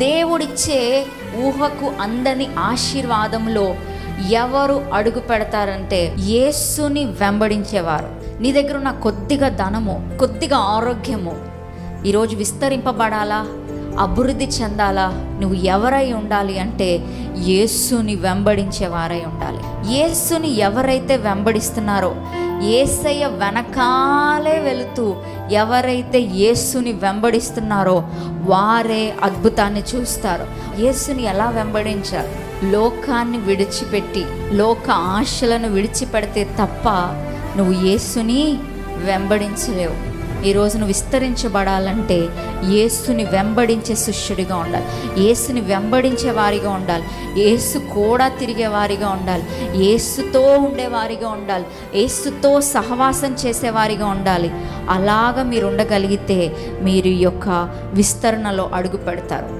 దేవుడిచ్చే ఊహకు అందని ఆశీర్వాదంలో ఎవరు అడుగు పెడతారంటే యేసుని వెంబడించేవారు. నీ దగ్గర ఉన్న కొద్దిగా ధనము కొద్దిగా ఆరోగ్యము ఈరోజు విస్తరింపబడాలా? అభివృద్ధి చెందాలా? నువ్వు ఎవరై ఉండాలి అంటే యేసుని వెంబడించేవారై ఉండాలి. యేసుని ఎవరైతే వెంబడిస్తున్నారో ఏసయ్య వెనకాలే వెళుతూ ఎవరైతే యేసుని వెంబడిస్తున్నారో వారే అద్భుతాన్ని చూస్తారు. యేసుని ఎలా వెంబడించారు? లోకాన్ని విడిచిపెట్టి లోక ఆశలను విడిచిపెడితే తప్ప నువ్వు యేసుని వెంబడించలేవు. ఈరోజు నువ్వు విస్తరించబడాలంటే యేసుని వెంబడించే శిష్యుడిగా ఉండాలి. యేసుని వెంబడించే వారిగా ఉండాలి. యేసు కూడా తిరిగే వారిగా ఉండాలి. యేసుతో ఉండేవారిగా ఉండాలి. యేసుతో సహవాసం చేసేవారిగా ఉండాలి. అలాగ మీరు ఉండగలిగితే మీరు ఈ యొక్క విస్తరణలో అడుగు పెడతారు.